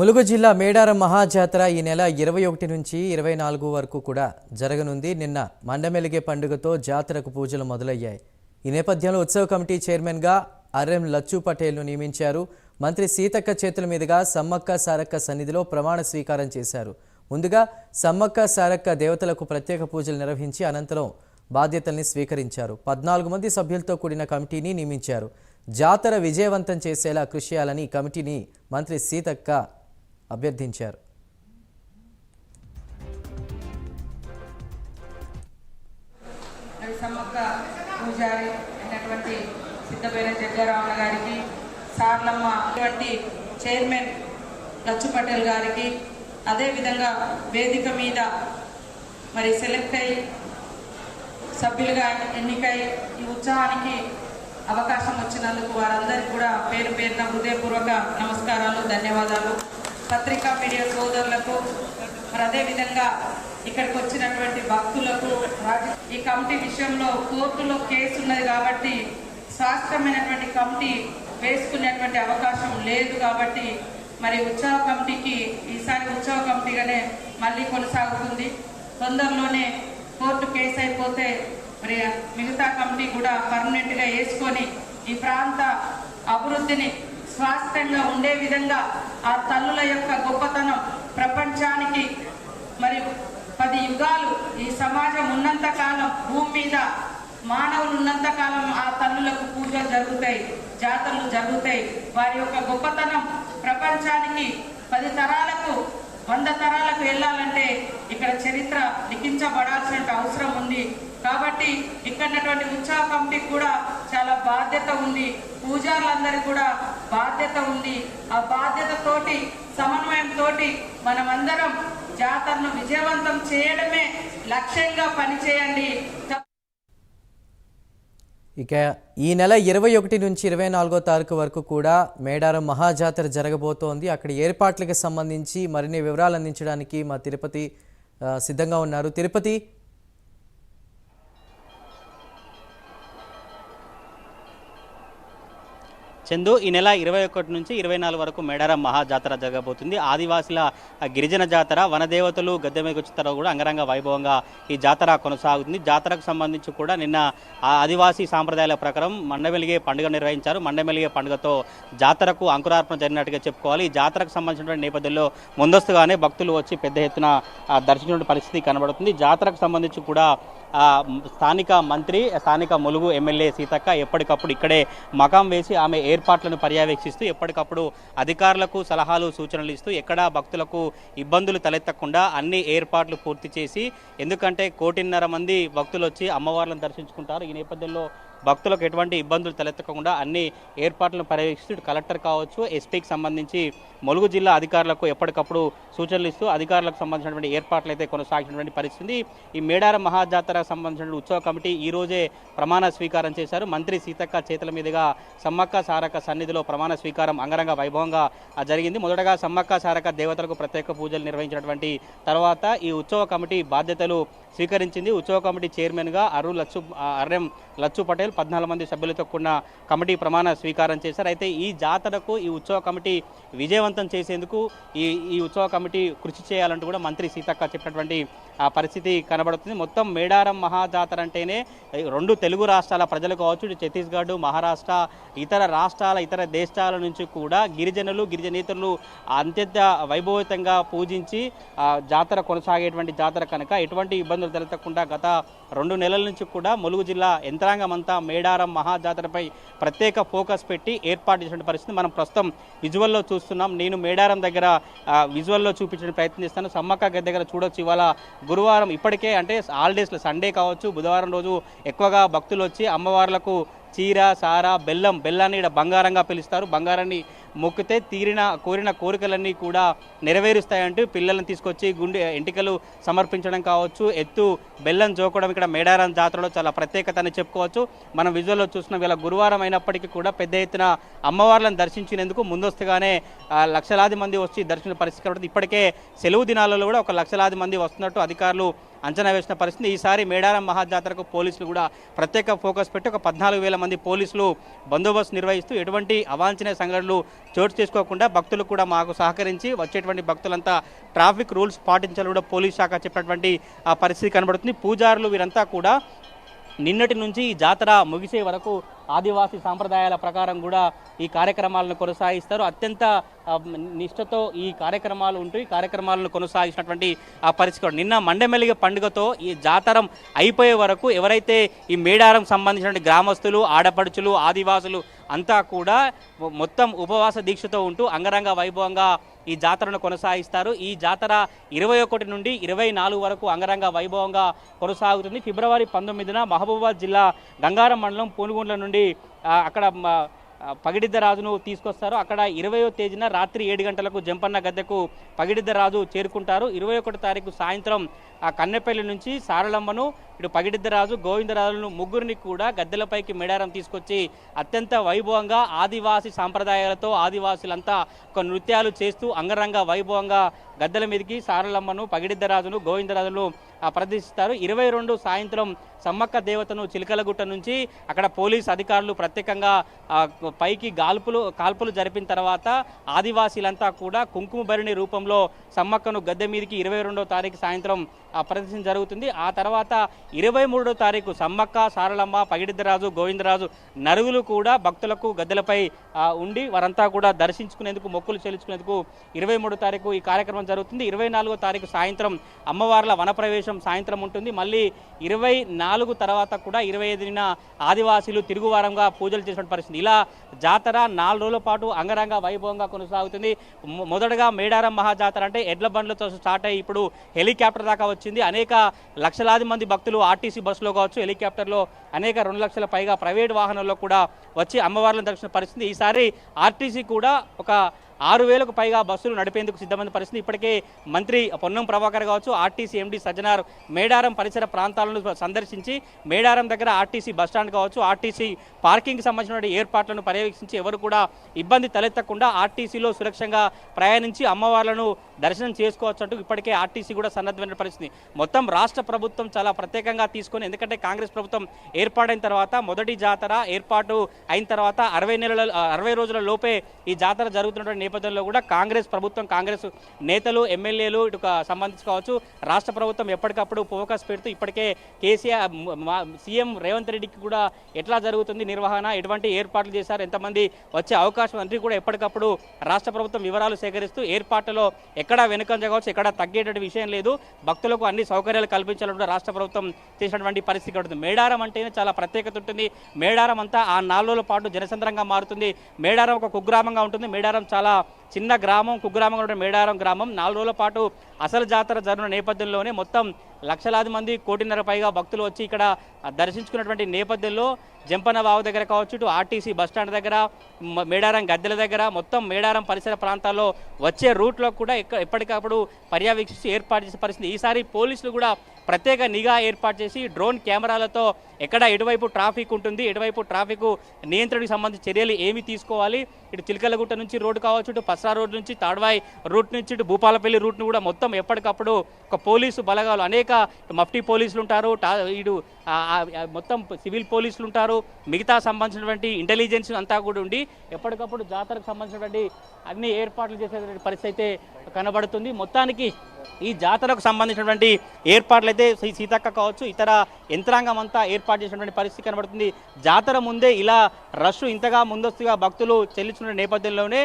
ములుగు జిల్లా మేడారం మహాజాతర ఈ నెల ఇరవై ఒకటి నుంచి ఇరవై నాలుగు వరకు కూడా జరగనుంది. నిన్న మండమెలిగే పండుగతో జాతరకు పూజలు మొదలయ్యాయి. ఈ నేపథ్యంలో ఉత్సవ కమిటీ చైర్మన్గా ఆర్ఎం లచ్చు పటేల్ను నియమించారు. మంత్రి సీతక్క చేతుల మీదుగా సమ్మక్క సారక్క సన్నిధిలో ప్రమాణ స్వీకారం చేశారు. ముందుగా సమ్మక్క సారక్క దేవతలకు ప్రత్యేక పూజలు నిర్వహించి అనంతరం బాధ్యతల్ని స్వీకరించారు. పద్నాలుగు మంది సభ్యులతో కూడిన కమిటీని నియమించారు. జాతర విజయవంతం చేసేలా కృషి చేయాలని కమిటీని మంత్రి సీతక్క అభ్యర్థించారు. సమ్మక్క పూజారి అయినటువంటి సిద్ధపేర జగ్గారావుల గారికి సార్లమ్మ అటువంటి చైర్మన్ లచ్చు పటేల్ గారికి అదేవిధంగా వేదిక మీద మరి సెలెక్ట్ అయి సభ్యులుగా ఎన్నికై ఈ ఉత్సవానికి అవకాశం వచ్చినందుకు వారందరికీ కూడా పేరు పేరున హృదయపూర్వక నమస్కారాలు ధన్యవాదాలు. పత్రికా మీడియా సోదరులకు మరి అదేవిధంగా ఇక్కడికి వచ్చినటువంటి భక్తులకు ఈ కమిటీ విషయంలో కోర్టులో కేసు ఉన్నది కాబట్టి శాస్త్రమైనటువంటి కమిటీ వేసుకునేటువంటి అవకాశం లేదు కాబట్టి మరి ఉత్సవ కమిటీకి ఈసారి ఉత్సవ కమిటీగానే మళ్ళీ కొనసాగుతుంది. తొందరలోనే కోర్టు కేసు అయిపోతే మరి మిగతా కమిటీ కూడా పర్మనెంట్గా వేసుకొని ఈ ప్రాంత అభివృద్ధిని స్వాస్థ్యంగా ఉండే విధంగా ఆ తల్లుల యొక్క గొప్పతనం ప్రపంచానికి మరి పది యుగాలు ఈ సమాజం ఉన్నంత కాలం భూమి మీద మానవులు ఉన్నంత కాలం ఆ తల్లులకు పూజలు జరుగుతాయి జాతరలు జరుగుతాయి. వారి యొక్క గొప్పతనం ప్రపంచానికి పది తరాలకు వంద తరాలకు వెళ్ళాలంటే ఇక్కడ చరిత్ర లిఖించబడాల్సిన అవసరం ఉంది. కాబట్టి ఇక్కడ ఉన్నటువంటి ఉత్సవ కమిటీకి కూడా చాలా బాధ్యత ఉంది. పూజారులందరికీ కూడా బాధ్యత ఉంది. ఆ బాధ్యతతోటి సమన్వయంతో మనమందరం జాతరను విజయవంతం చేయడమే లక్ష్యంగా పనిచేయండి. ఇక ఈ నెల ఇరవై ఒకటి నుంచి ఇరవై నాలుగో తారీఖు వరకు కూడా మేడారం మహాజాతర జరగబోతోంది. అక్కడ ఏర్పాట్లకు సంబంధించి మరిన్ని వివరాలు అందించడానికి మా తిరుపతి సిద్ధంగా ఉన్నారు. తిరుపతి చందు ఈ నెల ఇరవై ఒకటి నుంచి ఇరవై నాలుగు వరకు మేడారం మహాజాతర జరగబోతుంది. ఆదివాసుల గిరిజన జాతర వనదేవతలు గద్దె మీద వచ్చిన తర్వాత కూడా అంగరంగ వైభవంగా ఈ జాతర కొనసాగుతుంది. జాతరకు సంబంధించి కూడా నిన్న ఆ ఆదివాసీ సాంప్రదాయాల ప్రకారం మండమెలిగే పండుగ నిర్వహించారు. మండమెలిగే పండుగతో జాతరకు అంకురార్పణ జరిగినట్టుగా చెప్పుకోవాలి. ఈ జాతరకు సంబంధించినటువంటి నేపథ్యంలో ముందస్తుగానే భక్తులు వచ్చి పెద్ద ఎత్తున దర్శించిన పరిస్థితి కనబడుతుంది. జాతరకు సంబంధించి కూడా స్థానిక మంత్రి స్థానిక ములుగు ఎమ్మెల్యే సీతక్క ఎప్పటికప్పుడు ఇక్కడే మకాం వేసి ఆమె ఏర్పాట్లను పర్యవేక్షిస్తూ ఎప్పటికప్పుడు అధికారులకు సలహాలు సూచనలు ఇస్తూ ఎక్కడా భక్తులకు ఇబ్బందులు తలెత్తకుండా అన్ని ఏర్పాట్లు పూర్తి చేసి ఎందుకంటే కోటిన్నర మంది భక్తులు వచ్చి అమ్మవార్లను దర్శించుకుంటారు. ఈ నేపథ్యంలో భక్తులకు ఎటువంటి ఇబ్బందులు తలెత్తకుండా అన్ని ఏర్పాట్లను పర్యవేక్షిస్తూ కలెక్టర్ కావచ్చు ఎస్పీకి సంబంధించి ములుగు జిల్లా అధికారులకు ఎప్పటికప్పుడు సూచనలు ఇస్తూ అధికారులకు సంబంధించినటువంటి ఏర్పాట్లు అయితే కొనసాగినటువంటి పరిస్థితి. ఈ మేడారం మహాజాతరకు సంబంధించిన ఉత్సవ కమిటీ ఈ రోజే ప్రమాణ స్వీకారం చేశారు. మంత్రి సీతక్క చేతుల మీదుగా సమ్మక్క సారక సన్నిధిలో ప్రమాణ స్వీకారం అంగరంగ వైభవంగా జరిగింది. మొదటగా సమ్మక్క సారక దేవతలకు ప్రత్యేక పూజలు నిర్వహించినటువంటి తర్వాత ఈ ఉత్సవ కమిటీ బాధ్యతలు స్వీకరించింది. ఉత్సవ కమిటీ చైర్మన్గా అరు లచ్చు ఆ, అర్రెం లచ్చు పటేల్ పద్నాలుగు మంది సభ్యులతో కూడిన కమిటీ ప్రమాణ స్వీకారం చేశారు. అయితే ఈ జాతరకు ఈ ఉత్సవ కమిటీ విజయవంతం చేసేందుకు ఈ ఈ ఉత్సవ కమిటీ కృషి చేయాలంటూ కూడా మంత్రి సీతక్క చెప్పినటువంటి పరిస్థితి కనబడుతుంది. మొత్తం మేడారం మహాజాతర అంటేనే రెండు తెలుగు రాష్ట్రాల ప్రజలు కావచ్చు ఛత్తీస్గఢ్ మహారాష్ట్ర ఇతర రాష్ట్రాల ఇతర దేశాల నుంచి కూడా గిరిజనులు గిరిజనేతరులు అత్యంత వైభవితంగా పూజించి జాతర కొనసాగేటువంటి జాతర కనుక ఎటువంటి ఇబ్బందులు తలెత్తకుండా గత రెండు నెలల నుంచి కూడా ములుగు జిల్లా యంత్రాంగం అంతా మేడారం మహాజాతరపై ప్రత్యేక ఫోకస్ పెట్టి ఏర్పాటు చేసిన పరిస్థితి మనం ప్రస్తుతం విజువల్లో చూస్తున్నాం. నేను మేడారం దగ్గర విజువల్లో చూపించడానికి ప్రయత్నిస్తాను సమ్మక్క గద్దె దగ్గర చూడొచ్చు. ఇవాళ గురువారం ఇప్పటికే అంటే హాలిడేస్లో సండే కావచ్చు. బుధవారం రోజు ఎక్కువగా భక్తులు వచ్చి అమ్మవార్లకు చీర సారా బెల్లం బెల్లాన్ని ఇక్కడ బంగారంగా పిలుస్తారు. బంగారాన్ని మొక్కితే తీరిన కోరిన కోరికలన్నీ కూడా నెరవేరుస్తాయంటూ పిల్లలను తీసుకొచ్చి గుండె ఎంటికలు సమర్పించడం కావచ్చు ఎత్తు బెల్లం జోకడం ఇక్కడ మేడారం జాతరలో చాలా ప్రత్యేకత అని చెప్పుకోవచ్చు. మనం విజువల్లో చూసిన ఇలా గురువారం అయినప్పటికీ కూడా పెద్ద ఎత్తున అమ్మవార్లను దర్శించినందుకు ముందస్తుగానే లక్షలాది మంది వచ్చి దర్శన పరిస్థితి కాబట్టి ఇప్పటికే సెలవు దినాలలో కూడా ఒక లక్షలాది మంది వస్తున్నట్టు అధికారులు అంచనా వేసిన పరిస్థితి. ఈసారి మేడారం మహాజాతరకు పోలీసులు కూడా ప్రత్యేక ఫోకస్ పెట్టి ఒక పద్నాలుగు వేల మంది పోలీసులు బందోబస్తు నిర్వహిస్తూ ఎటువంటి అవాంఛనీయ సంఘటనలు చోటు చేసుకోకుండా భక్తులు కూడా మాకు సహకరించి వచ్చేటువంటి భక్తులంతా ట్రాఫిక్ రూల్స్ పాటించాలని కూడా పోలీస్ శాఖ చెప్పినటువంటి ఆ పరిస్థితి కనబడుతుంది. పూజారులు వీరంతా కూడా నిన్నటి నుంచి ఈ జాతర ముగిసే వరకు ఆదివాసీ సాంప్రదాయాల ప్రకారం కూడా ఈ కార్యక్రమాలను కొనసాగిస్తారు. అత్యంత నిష్టతో నిష్ఠతో ఈ కార్యక్రమాలు ఉంటూ ఈ కార్యక్రమాలను కొనసాగించినటువంటి ఆ పరిస్థితి. నిన్న మండమెలిగ పండుగతో ఈ జాతరం అయిపోయే వరకు ఎవరైతే ఈ మేడారం సంబంధించిన గ్రామస్తులు ఆడపడుచులు ఆదివాసులు అంతా కూడా మొత్తం ఉపవాస దీక్షతో ఉంటూ అంగరంగ వైభవంగా ఈ జాతరను కొనసాగిస్తారు. ఈ జాతర ఇరవై ఒకటి నుండి ఇరవై నాలుగు వరకు అంగరంగ వైభవంగా కొనసాగుతుంది. ఫిబ్రవరి పంతొమ్మిదిన మహబూబాబాద్ జిల్లా గంగారం మండలం పూనుగుండ్ల నుండి అక్కడ పగిడిద్ద రాజును తీసుకొస్తారు. అక్కడ ఇరవయో తేదీన రాత్రి ఏడు గంటలకు జంపన్న గద్దెకు పగిడిద్ద రాజు చేరుకుంటారు. ఇరవై ఒకటి తారీఖు సాయంత్రం ఆ కన్నెపల్లి నుంచి సారలమ్మను ఇటు పగిడిద్ద రాజు గోవిందరాజులను ముగ్గురిని కూడా గద్దెలపైకి మేడారం తీసుకొచ్చి అత్యంత వైభవంగా ఆదివాసి సాంప్రదాయాలతో ఆదివాసులంతా ఒక నృత్యాలు చేస్తూ అంగరంగ వైభవంగా గద్దెల మీదకి సారలమ్మను పగిడిద్దరాజును గోవిందరాజును ప్రదర్శిస్తారు ఇరవై రెండు సాయంత్రం సమ్మక్క దేవతను చిలకలగుట్ట నుంచి అక్కడ పోలీస్ అధికారులు ప్రత్యేకంగా పైకి గాల్పులు కాల్పులు జరిపిన తర్వాత ఆదివాసీలంతా కూడా కుంకుమ భరిణి రూపంలో సమ్మక్కను గద్దె మీదకి ఇరవై రెండో తారీఖు సాయంత్రం ప్రదర్శన జరుగుతుంది. ఆ తర్వాత ఇరవై మూడో తారీఖు సమ్మక్క సారలమ్మ పగిడిద్దరాజు గోవిందరాజు నరువులు కూడా భక్తులకు గద్దెలపై ఉండి వారంతా కూడా దర్శించుకునేందుకు మొక్కులు చెల్లించుకునేందుకు ఇరవై మూడో తారీఖు ఈ కార్యక్రమం జరుగుతుంది. ఇరవై నాలుగో తారీఖు సాయంత్రం అమ్మవార్ల వనప్రవేశం సాయంత్రం ఉంటుంది. మళ్ళీ ఇరవై నాలుగు తర్వాత కూడా ఇరవై ఐదున ఆదివాసీలు తిరుగువారంగా పూజలు చేసిన పరిస్థితి. ఇలా జాతర నాలుగు రోజుల పాటు అంగరంగ వైభవంగా కొనసాగుతుంది. మొదటగా మేడారం మహాజాతర అంటే ఎడ్ల బండ్లతో స్టార్ట్ అయ్యి ఇప్పుడు హెలికాప్టర్ దాకా వచ్చింది. అనేక లక్షలాది మంది భక్తులు ఆర్టీసీ బస్సులో కావచ్చు హెలికాప్టర్లో అనేక రెండు లక్షల పైగా ప్రైవేట్ వాహనాల్లో కూడా వచ్చి అమ్మవార్లను దర్శన పరిస్థితి. ఈసారి ఆర్టీసీ కూడా ఒక ఆరు వేలకు పైగా బస్సులు నడిపేందుకు సిద్ధమైన పరిస్థితి. ఇప్పటికే మంత్రి పొన్నం ప్రభాకర్ కావచ్చు ఆర్టీసీ ఎండీ సజ్జనార్ మేడారం పరిసర ప్రాంతాలను సందర్శించి మేడారం దగ్గర ఆర్టీసీ బస్టాండ్ కావచ్చు ఆర్టీసీ పార్కింగ్ సంబంధించిన ఏర్పాట్లను పర్యవేక్షించి ఎవరు కూడా ఇబ్బంది తలెత్తకుండా ఆర్టీసీలో సురక్షంగా ప్రయాణించి అమ్మవార్లను దర్శనం చేసుకోవచ్చు అంటూ ఇప్పటికే ఆర్టీసీ కూడా సన్నద్ధమైన పరిస్థితి. మొత్తం రాష్ట్ర ప్రభుత్వం చాలా ప్రత్యేకంగా తీసుకొని ఎందుకంటే కాంగ్రెస్ ప్రభుత్వం ఏర్పాటైన తర్వాత మొదటి జాతర ఏర్పాటు అయిన తర్వాత అరవై నెలల అరవై రోజుల లోపే ఈ జాతర జరుగుతున్నటువంటి నేపథ్యంలో కూడా కాంగ్రెస్ ప్రభుత్వం కాంగ్రెస్ నేతలు ఎమ్మెల్యేలు ఇటు సంబంధించుకోవచ్చు సంబంధించి కావచ్చు రాష్ట్ర ప్రభుత్వం ఎప్పటికప్పుడు ఫోకస్ పెడుతూ ఇప్పటికే కేసీఆర్ సీఎం రేవంత్ రెడ్డికి కూడా ఎట్లా జరుగుతుంది నిర్వహణ ఎటువంటి ఏర్పాట్లు చేశారు ఎంతమంది వచ్చే అవకాశం అన్ని కూడా ఎప్పటికప్పుడు రాష్ట్ర ప్రభుత్వం వివరాలు సేకరిస్తూ ఏర్పాట్లలో ఎక్కడా వెనుకంజ కావచ్చు ఎక్కడా తగ్గేటువంటి విషయం లేదు. భక్తులకు అన్ని సౌకర్యాలు కల్పించాలని రాష్ట్ర ప్రభుత్వం చేసినటువంటి పరిస్థితి ఉంటుంది. మేడారం అంటేనే చాలా ప్రత్యేకత ఉంటుంది. మేడారం అంతా ఆ నాలుగు పాటు జనసంద్రంగా మారుతుంది. మేడారం ఒక కుగ్రామంగా ఉంటుంది. మేడారం చాలా 탑 చిన్న గ్రామం కుగ్రామంగా ఉన్న మేడారం గ్రామం. నాలుగు రోజుల పాటు అసలు జాతర జరిగిన నేపథ్యంలోనే మొత్తం లక్షలాది మంది కోటిన్నర పైగా భక్తులు వచ్చి ఇక్కడ దర్శించుకున్నటువంటి నేపథ్యంలో జంపన్న బావు దగ్గర కావచ్చు ఇటు ఆర్టీసీ బస్టాండ్ దగ్గర మేడారం గద్దెల దగ్గర మొత్తం మేడారం పరిసర ప్రాంతాల్లో వచ్చే రూట్లో కూడా ఎక్క- ఎప్పటికప్పుడు పర్యవేక్షించి ఏర్పాటు చేసే పరిస్థితి. ఈసారి పోలీసులు కూడా ప్రత్యేక నిఘా ఏర్పాటు చేసి డ్రోన్ కెమెరాలతో ఎక్కడ ఎటువైపు ట్రాఫిక్ ఉంటుంది ఎటువైపు ట్రాఫిక్ నియంత్రణకు సంబంధించి చర్యలు ఏమి తీసుకోవాలి ఇటు చిలకలగుట్ట నుంచి రోడ్డు కావచ్చు ఇటు పసరా రోడ్ నుంచి తాడ్వాయి రూట్ నుంచి ఇటు భూపాలపల్లి రూట్ను కూడా మొత్తం ఎప్పటికప్పుడు ఒక పోలీసు బలగాలు అనేక మఫ్టీ పోలీసులు ఉంటారు ఇటు మొత్తం సివిల్ పోలీసులు ఉంటారు. మిగతా సంబంధించినటువంటి ఇంటెలిజెన్స్ అంతా కూడా ఉండి ఎప్పటికప్పుడు జాతరకు సంబంధించినటువంటి అన్ని ఏర్పాట్లు చేసేటువంటి పరిస్థితి అయితే కనబడుతుంది. మొత్తానికి ఈ జాతరకు సంబంధించినటువంటి ఏర్పాట్లు అయితే సీతక్క కావచ్చు ఇతర యంత్రాంగం అంతా ఏర్పాటు చేసినటువంటి పరిస్థితి కనబడుతుంది. జాతర ముందే ఇలా రష్ ఇంతగా ముందస్తుగా భక్తులు చెల్లించుకున్న నేపథ్యంలోనే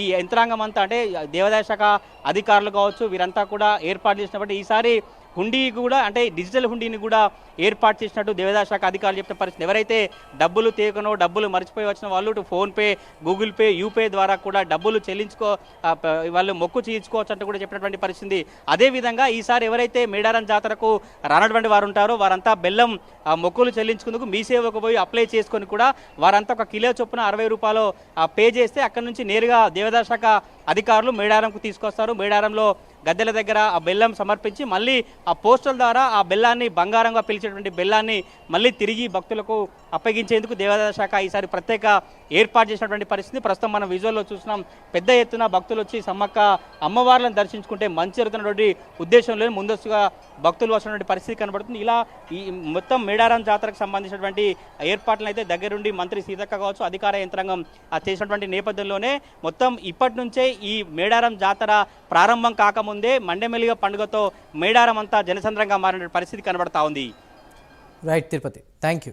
ఈ యంత్రాంగం అంతా అంటే దేవాదాయ శాఖ అధికారులు కావచ్చు వీరంతా కూడా ఏర్పాటు చేసినటువంటి ఈసారి హుండీ కూడా అంటే డిజిటల్ హుండీని కూడా ఏర్పాటు చేసినట్టు దేవాదాయ శాఖ అధికారులు చెప్పిన పరిస్థితి. ఎవరైతే డబ్బులు తీయకనో డబ్బులు మర్చిపోయి వచ్చిన వాళ్ళు ఇటు ఫోన్పే గూగుల్ పే యూపే ద్వారా కూడా డబ్బులు చెల్లించుకో వాళ్ళు మొక్కు చేయించుకోవచ్చు అంటూ కూడా చెప్పినటువంటి పరిస్థితి. అదేవిధంగా ఈసారి ఎవరైతే మేడారం జాతరకు రానటువంటి వారు ఉంటారో వారంతా బెల్లం మొక్కులు చెల్లించుకుందుకు మీ సేవకు పోయి అప్లై చేసుకొని కూడా వారంతా ఒక కిలో చొప్పున అరవై రూపాయలు ఆ, పే చేస్తే అక్కడి నుంచి నేరుగా దేవాదాయ శాఖ అధికారులు మేడారంకు తీసుకొస్తారు. మేడారంలో గద్దెల దగ్గర ఆ బెల్లం సమర్పించి మళ్ళీ ఆ పోస్టుల ద్వారా ఆ బెల్లాన్ని బంగారంగా పిలిచేటువంటి బెల్లాన్ని మళ్ళీ తిరిగి భక్తులకు అప్పగించేందుకు దేవాదాయ శాఖ ఈసారి ప్రత్యేక ఏర్పాటు చేసినటువంటి పరిస్థితి. ప్రస్తుతం మనం విజువల్లో చూసినాం పెద్ద ఎత్తున భక్తులు వచ్చి సమ్మక్క అమ్మవార్లను దర్శించుకుంటే మంచి జరుగుతున్నటువంటి ఉద్దేశంలో ముందస్తుగా భక్తులు వస్తున్నటువంటి పరిస్థితి కనబడుతుంది. ఇలా ఈ మొత్తం మేడారం జాతరకు సంబంధించినటువంటి ఏర్పాట్లను అయితే దగ్గరుండి మంత్రి సీతక్క కావచ్చు అధికార యంత్రాంగం చేసినటువంటి నేపథ్యంలోనే మొత్తం ఇప్పటి నుంచే ఈ మేడారం జాతర ప్రారంభం కాకముందు మండెమెలిగ పండుగతో మేడారం అంతా జనసంద్రంగా మారిన పరిస్థితి కనబడతా ఉంది. Right Tirupati thank you